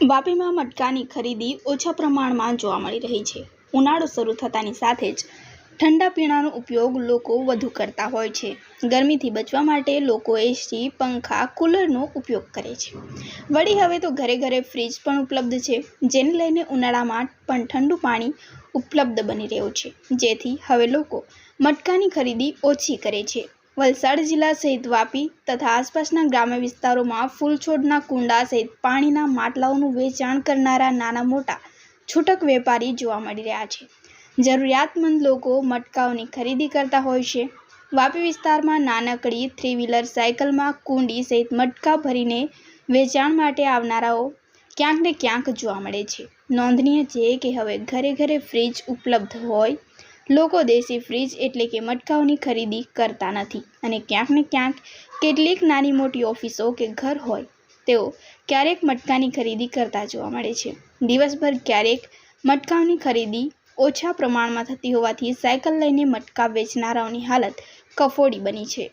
વાપીમાં મટકાની ખરીદી ઓછા પ્રમાણમાં જોવા મળી રહી છે. ઉનાળો શરૂ થતાની સાથે જ ઠંડા પીણાનો ઉપયોગ લોકો વધુ કરતા હોય છે. ગરમીથી બચવા માટે લોકો એસી, પંખા, કૂલરનો ઉપયોગ કરે છે. વળી હવે તો ઘરે ઘરે ફ્રીજ પણ ઉપલબ્ધ છે, જેને લઈને ઉનાળામાં પણ ઠંડુ પાણી ઉપલબ્ધ બની રહ્યું છે. જેથી હવે લોકો મટકાની ખરીદી ઓછી કરે છે. વલસાડ જિલ્લા સહિત વાપી તથા આસપાસના ગ્રામ્ય વિસ્તારોમાં ફૂલ છોડના કુંડા સહિત પાણીના માટલાઓનું વેચાણ કરનારા નાના મોટા છૂટક વેપારી જોવા મળી રહ્યા છે. જરૂરિયાતમંદ લોકો મટકાઓની ખરીદી કરતા હોય છે. વાપી વિસ્તારમાં નાનકડી થ્રી વ્હીલર સાયકલમાં કુંડી સહિત મટકા ભરીને વેચાણ માટે આવનારાઓ ક્યાંક ને ક્યાંક જોવા મળે છે. નોંધનીય છે કે હવે ઘરે ઘરે ફ્રીજ ઉપલબ્ધ હોય લોકો દેશી ફ્રીજ એટલે કે મટકાઓની ખરીદી કરતા નથી અને ક્યાંક ને ક્યાંક કેટલીક નાની મોટી ઓફિસો કે ઘર હોય, તેઓ ક્યારેક મટકાની ખરીદી કરતા જોવા મળે છે. દિવસભર ક્યારેક મટકાઓની ખરીદી ઓછા પ્રમાણમાં થતી હોવાથી સાયકલ લઈને મટકા વેચનારાઓની હાલત કફોડી બની છે.